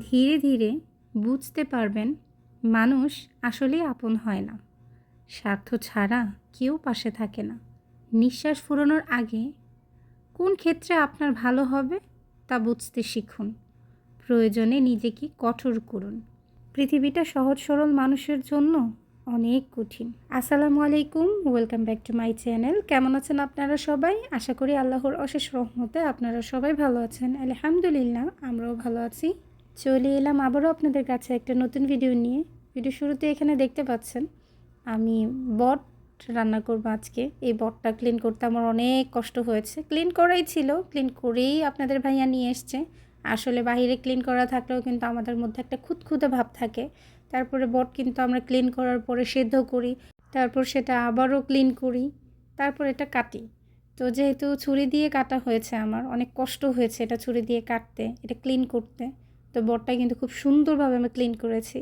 ধীরে ধীরে বুঝতে পারবেন মানুষ আসলেই আপন হয় না। স্বার্থ ছাড়া কেউ পাশে থাকে না। নিঃশ্বাস ফুরানোর আগে কোন ক্ষেত্রে আপনার ভালো হবে তা বুঝতে শিখুন। প্রয়োজনে নিজেকে কঠোর করুন। পৃথিবীটা সহজ সরল মানুষের জন্য অনেক কঠিন। আসসালামু আলাইকুম, welcome back to my channel. কেমন আছেন আপনারা সবাই? আশা করি আল্লাহর অশেষ রহমতে আপনারা সবাই ভালো আছেন। আলহামদুলিল্লাহ, আমরাও ভালো আছি। চলে এলাম আবারও আপনাদের কাছে একটা নতুন ভিডিও নিয়ে। ভিডিও শুরুতে এখানে দেখতে পাচ্ছেন, আমি বট রান্না করব আজকে। এই বটটা ক্লিন করতে আমার অনেক কষ্ট হয়েছে। ক্লিন করাই ছিল ক্লিন করেই আপনাদের ভাইয়া নিয়ে এসছে। আসলে বাইরে ক্লিন করা থাকলেও কিন্তু আমাদের মধ্যে একটা খুঁতখুঁতে ভাব থাকে। তারপরে বট কিন্তু আমরা ক্লিন করার পরে সেদ্ধ করি, তারপর সেটা আবারও ক্লিন করি, তারপর এটা কাটি। তো যেহেতু ছুরি দিয়ে কাটা হয়েছে আমার, অনেক কষ্ট হয়েছে এটা ছুরি দিয়ে কাটতে, এটা ক্লিন করতে। তো বটটা কিন্তু খুব সুন্দরভাবে আমি ক্লিন করেছি।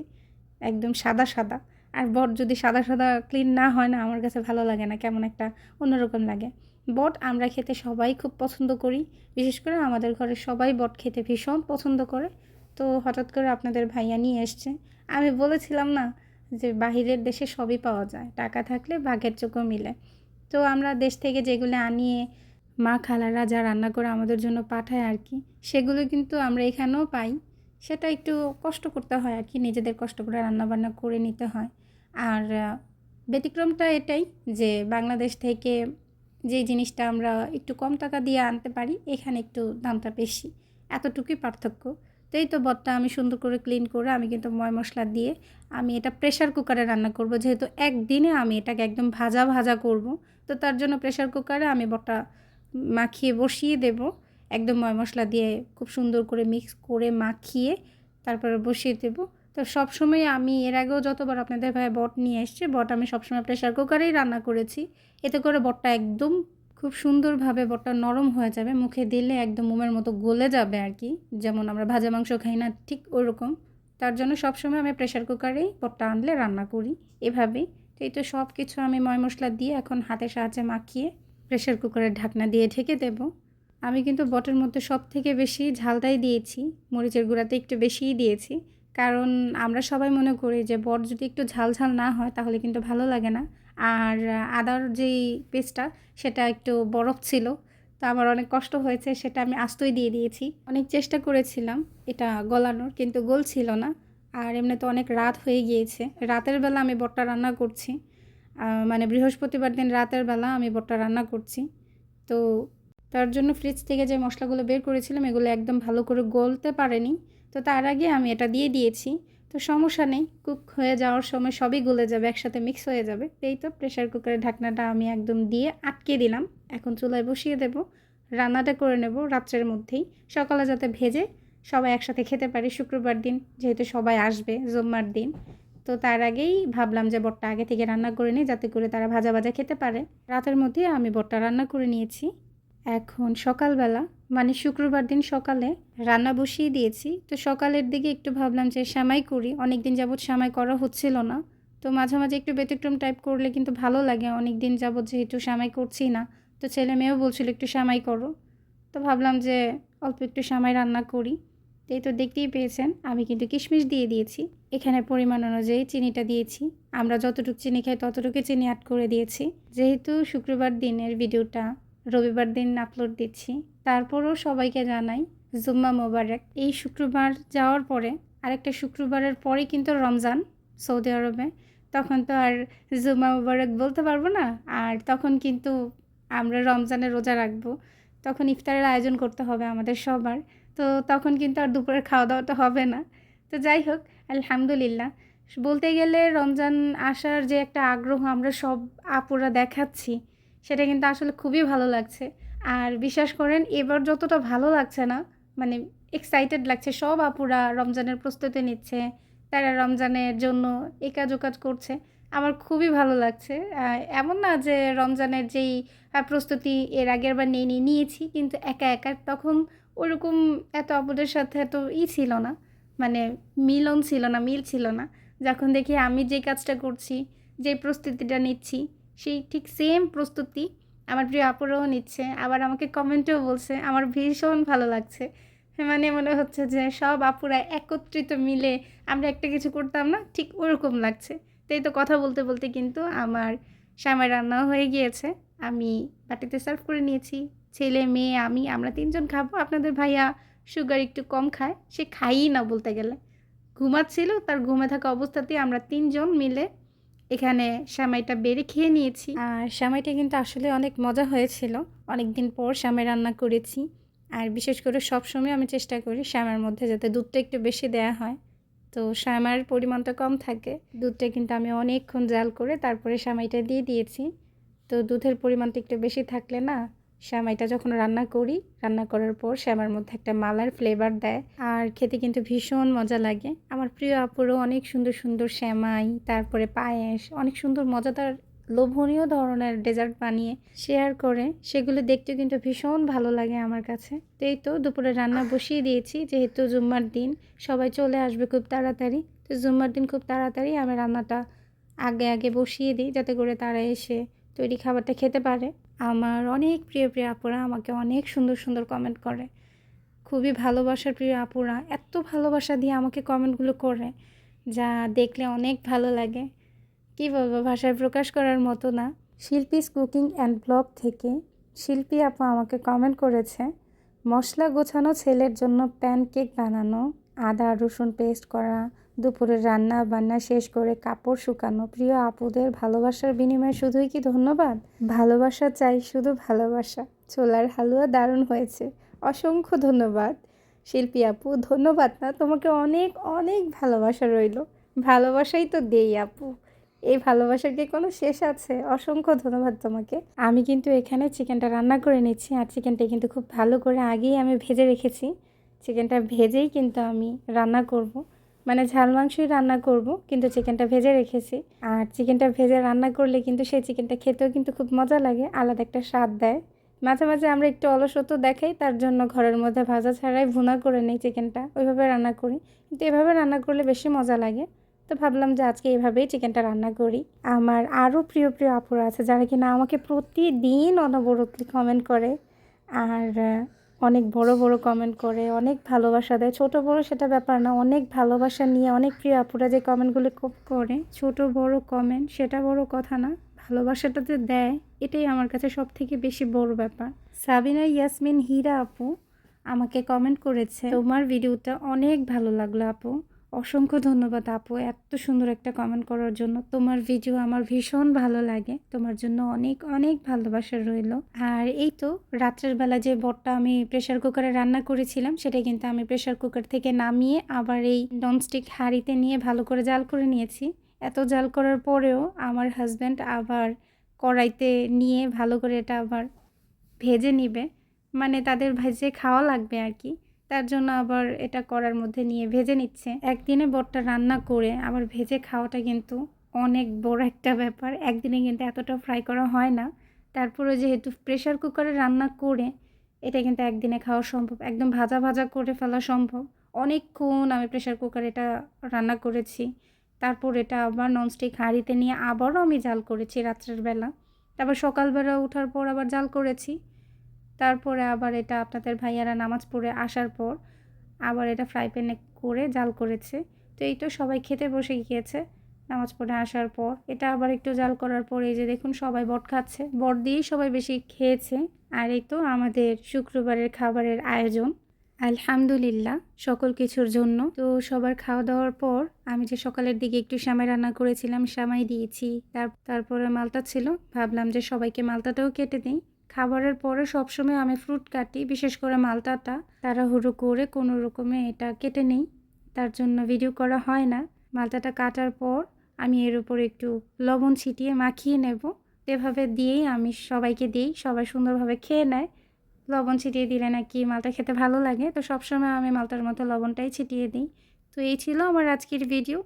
একদম সাদা সাদা। আর বট যদি সাদা সাদা ক্লিন না হয় না, আমার কাছে ভালো লাগে না, কেমন একটা অন্যরকম লাগে। বট আমরা খেতে সবাই খুব পছন্দ করি, বিশেষ করে আমাদের ঘরে সবাই বট খেতে ভীষণ পছন্দ করে। তো হঠাৎ করে আপনাদের ভাইয়া নিয়ে এসছে। আমি বলেছিলাম না যে বাহিরের দেশে সবই পাওয়া যায়, টাকা থাকলে বাঘের চোখও মিলে। তো আমরা দেশ থেকে যেগুলো আনিয়ে মা খালারা যা রান্না করে আমাদের জন্য পাঠায় আর কি, সেগুলো কিন্তু আমরা এখানেও পাই। সেটা একটু কষ্ট করতে হয় আর কি, নিজেদের কষ্ট করে রান্নাবান্না করে নিতে হয়। আর ব্যতিক্রমটা এটাই যে বাংলাদেশ থেকে যে জিনিসটা আমরা একটু কম টাকা দিয়ে আনতে পারি, এখানে একটু দামটা বেশি। এতটুকুই পার্থক্য। তো এই তো বটটা আমি সুন্দর করে ক্লিন করে আমি কিন্তু ময় মশলা দিয়ে আমি এটা প্রেশার কুকারে রান্না করব। যেহেতু একদিনে আমি এটাকে একদম ভাজা ভাজা করব, তো তার জন্য প্রেশার কুকারে আমি বটটা মাখিয়ে বসিয়ে দেব। একদম ময় মশলা দিয়ে খুব সুন্দর করে মিক্স করে মাখিয়ে তারপরে বসিয়ে দেব। তো সবসময় আমি এর আগেও যতবার আপনাদের ভাই বট নিয়ে এসছে, বট আমি সবসময় প্রেশার কুকারেই রান্না করেছি। এতে করে বটটা একদম খুব সুন্দরভাবে বটটা নরম হয়ে যাবে, মুখে দিলে একদম মোমের মতো গলে যাবে আর কি। যেমন আমরা ভাজা মাংস খাই না ঠিক ওরকম। তার জন্য সবসময় আমি প্রেশার কুকারেই বটটা আনলে রান্না করি এভাবেই। তো এই তো সব কিছু আমি ময় মশলা দিয়ে এখন হাতের সাহায্যে মাখিয়ে প্রেশার কুকারের ঢাকনা দিয়ে ঢেকে দেব। আমি কিন্তু বটের মধ্যে সব থেকে বেশি ঝালটাই দিয়েছি, মরিচের গুঁড়াতে একটু বেশিই দিয়েছি। কারণ আমরা সবাই মনে করি যে বট যদি একটু ঝাল ঝাল না হয় তাহলে কিন্তু ভালো লাগে না। আর আদার যেই পেস্টটা সেটা একটু বরফ ছিল, তো আমার অনেক কষ্ট হয়েছে, সেটা আমি আস্তই দিয়ে দিয়েছি। অনেক চেষ্টা করেছিলাম এটা গলানোর, কিন্তু গোল ছিল না। আর এমনি তো অনেক রাত হয়ে গিয়েছে। রাতের বেলা আমি বটটা রান্না করছি। মানে বৃহস্পতিবার দিন রাতের বেলা আমি বটটা রান্না করছি। তো তার জন্য ফ্রিজ থেকে যে মশলাগুলো বের করেছিলাম, এগুলো একদম ভালো করে গলতে পারেনি। তো তার আগে আমি এটা দিয়ে দিয়েছি। তো সমস্যা নেই কুক হয়ে যাওয়ার সময় সবই গলে যাবে, একসাথে মিক্স হয়ে যাবে। এই তো প্রেশার কুকারের ঢাকনাটা আমি একদম দিয়ে আটকে দিলাম। এখন চুলায় বসিয়ে দেব। রান্নাটা করে নেব রাত্রের মধ্যেই। সকালে যাতে ভেজে সবাই একসাথে খেতে পারি, শুক্রবার দিন যেহেতু সবাই আসবে, জুম্মার দিন। তো তার আগেই ভাবলাম যে বটটা আগে থেকে রান্না করে নিই, যাতে করে তারা ভাজা ভাজা খেতে পারে। রাতের মধ্যে আমি বটটা রান্না করে নিয়েছি। এখন সকালবেলা মানে শুক্রবার দিন সকালে রান্না বসিয়ে দিয়েছি। তো সকালের দিকে একটু ভাবলাম যে সামাই করি। অনেক দিন যাবৎ সেমাই করা হচ্ছিল না। তো মাঝে মাঝে একটু ব্যতিক্রম টাইপ করলে কিন্তু ভালো লাগে। অনেক দিন যাবৎ যেহেতু সেমাই করছি না, তো ছেলে মেয়েও বলছিল একটু সেমাই করো। তো ভাবলাম যে অল্প একটু সেমাই রান্না করি। এই তো দেখতেই পেয়েছেন, আমি কিন্তু কিশমিশ দিয়ে দিয়েছি। এখানে পরিমাণ অনুযায়ী চিনিটা দিয়েছি। আমরা যতটুকু চিনি খাই ততটুকু চিনি অ্যাড করে দিয়েছি। যেহেতু শুক্রবার দিনের ভিডিওটা রবিবার দিন আপলোড দিচ্ছি। তারপরও সবাইকে জানাই, জুম্মা মোবারক। এই শুক্রবার যাওয়ার পরে, আরেকটা শুক্রবারের পরে কিন্তু রমজান সৌদি আরবে। তখন তো আর জুম্মা মোবারক বলতে পারব না, আর তখন কিন্তু আমরা রমজানের রোজা রাখব। তখন ইফতারের আয়োজন করতে হবে আমাদের সবার। তো তখন কিন্তু আর দুপুরের খাওয়া দাওয়াটা হবে না। তো যাই হোক, আলহামদুলিল্লাহ। বলতে গেলে রমজান আসার যে একটা আগ্রহ আমরা সব আপুরা দেখাচ্ছি। সেটা কিন্তু আসলে খুবই ভালো লাগছে। আর বিশ্বাস করেন, এবার যতটা ভালো লাগছে না মানে এক্সাইটেড লাগছে, সব আপুরা রমজানের প্রস্তুতি নিচ্ছে, তারা রমজানের জন্য এ কাজ ও কাজ করছে, আমার খুবই ভালো লাগছে। এমন না যে রমজানের যেই প্রস্তুতি এর আগের বার নিয়ে নিয়ে নিয়েছি, কিন্তু একা একা তখন ওরকম এত আপুদের সাথে এত ই ছিল না মানে মিলন ছিল না, মিল ছিল না। যখন দেখি আমি যে কাজটা করছি, যে প্রস্তুতিটা নিচ্ছি সেই ঠিক সেম প্রস্তুতি আমার প্রিয় আপুরাও নিচ্ছে, আবার আমাকে কমেন্টেও বলছে, আমার ভীষণ ভালো লাগছে। মানে মনে হচ্ছে যে সব আপুরা একত্রিত মিলে আমরা একটা কিছু করতাম না, ঠিক ওরকম লাগছে। তাই তো কথা বলতে বলতে কিন্তু আমার শ্যামাই রান্নাও হয়ে গিয়েছে, আমি বাটিতে সার্ভ করে নিয়েছি। ছেলে, মেয়ে, আমি, আমরা তিনজন খাব, আপনাদের ভাইয়া সুগার একটু কম খায়, সে খাইই না বলতে গেলে। ঘুমাচ্ছিল, তার ঘুমে থাকা অবস্থাতেই আমরা তিনজন মিলে এখানে সামাইটা বেড়ে খেয়ে নিয়েছি। আর সামাইটা কিন্তু আসলে অনেক মজা হয়েছিল। অনেক দিন পর সামাই রান্না করেছি। আর বিশেষ করে সবসময় আমি চেষ্টা করি শ্যামার মধ্যে যাতে দুধটা একটু বেশি দেয়া হয়। তো শ্যামার পরিমাণটা কম থাকে। দুধটা কিন্তু আমি অনেকক্ষণ জাল করে তারপরে শ্যামাইটা দিয়ে দিয়েছি। তো দুধের পরিমাণটা একটু বেশি থাকলে না শ্যামাইটা যখন রান্না করি, রান্না করার পর শ্যামার মধ্যে একটা মালার ফ্লেভার দেয় আর খেতে কিন্তু ভীষণ মজা লাগে। আমার প্রিয় আপুরও অনেক সুন্দর সুন্দর শ্যামাই, তারপরে পায়েস, অনেক সুন্দর মজাদার লোভনীয় ধরনের ডেজার্ট বানিয়ে শেয়ার করে। সেগুলো দেখতে কিন্তু ভীষণ ভালো লাগে আমার কাছে। তো এই তো দুপুরে রান্না বসিয়ে দিয়েছি, যেহেতু জুম্মার দিন, সবাই চলে আসবে খুব তাড়াতাড়ি। তো জুম্মার দিন খুব তাড়াতাড়ি আমি রান্নাটা আগে আগে বসিয়ে দিই, যাতে করে তারা এসে তৈরি খাবারটা খেতে পারে। আমার অনেক প্রিয় প্রিয় আপুরা আমাকে অনেক সুন্দর সুন্দর কমেন্ট করে। খুবই ভালোবাসার প্রিয় আপুরা। এত ভালোবাসা দিয়ে আমাকে কমেন্টগুলো করে যা দেখলে অনেক ভালো লাগে। কী বলব, ভাষায় প্রকাশ করার মতো না। শিল্পীস কুকিং অ্যান্ড ব্লগ থেকে শিল্পী আপু আমাকে কমেন্ট করেছে, মশলা গোছানো ছেলের জন্য প্যানকেক বানানো, আদা, রসুন পেস্ট করা দুপুরের রান্না বান্না শেষ করে কাপড় শুকানো। প্রিয় আপুদের ভালোবাসার বিনিময়ে শুধুই কি ধন্যবাদ? ভালোবাসা চাই শুধু ভালোবাসা। ছোলার হালুয়া দারুণ হয়েছে। অসংখ্য ধন্যবাদ। শিল্পী আপু, ধন্যবাদ না, তোমাকে অনেক অনেক ভালোবাসা রইল। ভালোবাসাই তো দেই আপু। এই ভালোবাসার কি কোনো শেষ আছে? অসংখ্য ধন্যবাদ তোমাকে। আমি কিন্তু এখানে চিকেনটা রান্না করে নিচ্ছি, আর চিকেনটা কিন্তু খুব ভালো করে আগেই আমি ভেজে রেখেছি। চিকেনটা ভেজেই কিন্তু আমি রান্না করব। মানে ঝাল মাংসই রান্না করব, কিন্তু চিকেনটা ভেজে রেখেছি। আর চিকেনটা ভেজে রান্না করলে কিন্তু সেই চিকেনটা খেতেও কিন্তু খুব মজা লাগে, আলাদা একটা স্বাদ দেয়। মাঝে মাঝে আমরা একটু অলসত্ব দেখাই, তার জন্য ঘরের মধ্যে ভাজা ছাড়াই ভুনা করে নিই চিকেনটা ওইভাবে রান্না করি, কিন্তু এভাবে রান্না করলে বেশি মজা লাগে। তো ভাবলাম যে আজকে এভাবেই চিকেনটা রান্না করি। আমার আরও প্রিয় প্রিয় আপুরা আছে, যারা কিনা আমাকে প্রতিদিন অনবরতই কমেন্ট করে। আর অনেক বড় বড় কমেন্ট করে, অনেক ভালোবাসা দেয়। ছোট বড় সেটা ব্যাপার না, অনেক ভালোবাসা নিয়ে অনেক প্রিয় আপুরা যে কমেন্টগুলো করে, ছোট বড় কমেন্ট সেটা বড় কথা না, ভালোবাসাটা যে দেয়, এটাই আমার কাছে সব থেকে বেশি বড় ব্যাপার। সাবিনা, ইয়াসমিন, হীরা আপু আমাকে কমেন্ট করেছে, তোমার ভিডিওটা অনেক ভালো লাগল আপু। অসংখ্য ধন্যবাদ আপু, এত সুন্দর একটা কমেন্ট করার জন্য। তোমার ভিডিও আমার ভীষণ ভালো লাগে। তোমার জন্য অনেক অনেক ভালোবাসা রইল। আর এই তো রাত্রের বেলা যে বটটা আমি প্রেশার কুকারে রান্না করেছিলাম, সেটা কিন্তু আমি প্রেশার কুকার থেকে নামিয়ে আবার এই ননস্টিক হাঁড়িতে নিয়ে ভালো করে জাল করে নিয়েছি। এত জাল করার পরেও আমার হাজব্যান্ড আবার কড়াইতে নিয়ে ভালো করে এটা আবার ভেজে নিবে। মানে তাদের ভেজে খাওয়া লাগবে আর কি। তার জন্য আবার এটা করার মধ্যে নিয়ে ভেজে নিচ্ছে। একদিনে বটটা রান্না করে আবার ভেজে খাওয়াটা কিন্তু অনেক বড় একটা ব্যাপার। একদিনে কিন্তু এতটা ফ্রাই করা হয় না। তারপরে যেহেতু প্রেশার কুকারে রান্না করে, এটা কিন্তু একদিনে খাওয়া সম্ভব। একদম ভাজা ভাজা করে ফেলা সম্ভব। অনেকক্ষণ আমি প্রেশার কুকারে এটা রান্না করেছি। তারপর এটা আবার ননস্টিক হাঁড়িতে নিয়ে আবারও আমি জাল করেছি রাত্রের বেলা। তারপর সকালবেলা ওঠার পর আবার জাল করেছি। তারপরে আবার এটা আপনাদের ভাইয়ারা নামাজ পড়ে আসার পর আবার এটা ফ্রাই প্যানে করে জাল করেছে। তো এই তো সবাই খেতে বসে গিয়েছে নামাজ পড়ে আসার পর। এটা আবার একটু জাল করার পর এই যে দেখুন সবাই বট খাচ্ছে। বট দিয়েই সবাই বেশি খেয়েছে। আর এই তো আমাদের শুক্রবারের খাবারের আয়োজন। আলহামদুলিল্লাহ সকল কিছুর জন্য। তো সবার খাওয়া দাওয়ার পর আমি যে সকালের দিকে একটু শ্যামাই রান্না করেছিলাম, শ্যামাই দিয়েছি। তার তারপরে মালটা ছিল। ভাবলাম যে সবাইকে মালটাটাও কেটে দিই। খাবারের পরে সবসময় আমি ফ্রুট কাটি, বিশেষ করে মালটাটা তাড়াহুড়ো করে কোনো রকমে এটা কেটে নেই। তার জন্য ভিডিও করা হয় না। মালটাটা কাটার পর আমি এর উপর একটু লবণ ছিটিয়ে মাখিয়ে নেব। এভাবে দিয়েই আমি সবাইকে দিই। সবাই সুন্দরভাবে খেয়ে নেয়। লবণ ছিটিয়ে দিলে নাকি মালটা খেতে ভালো লাগে। তো সবসময় আমি মালটার মতো লবণটাই ছিটিয়ে দিই। তো এই ছিল আমার আজকের ভিডিও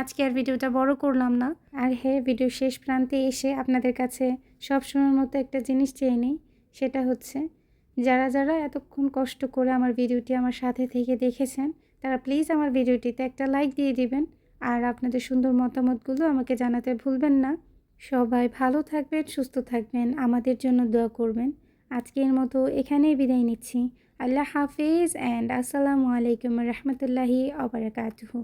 আজকে আর ভিডিওটা বড় করলাম না। আর হ্যাঁ ভিডিও শেষ প্রান্তে এসে আপনাদের কাছে সবসময়ের মতো একটা জিনিস চেয়ে নিই, সেটা হচ্ছে, যারা যারা এতক্ষণ কষ্ট করে আমার ভিডিওটি আমার সাথে থেকে দেখেছেন, তারা প্লিজ আমার ভিডিওটিতে একটা লাইক দিয়ে দিবেন। আর আপনাদের সুন্দর মতামতগুলো আমাকে জানাতে ভুলবেন না। সবাই ভালো থাকবেন, সুস্থ থাকবেন, আমাদের জন্য দোয়া করবেন। আজকের মতো এখানেই বিদায় নিচ্ছি। আল্লাহ হাফিজ অ্যান্ড আসসালামু আলাইকুম রহমতুল্লাহি আবরকাতুহু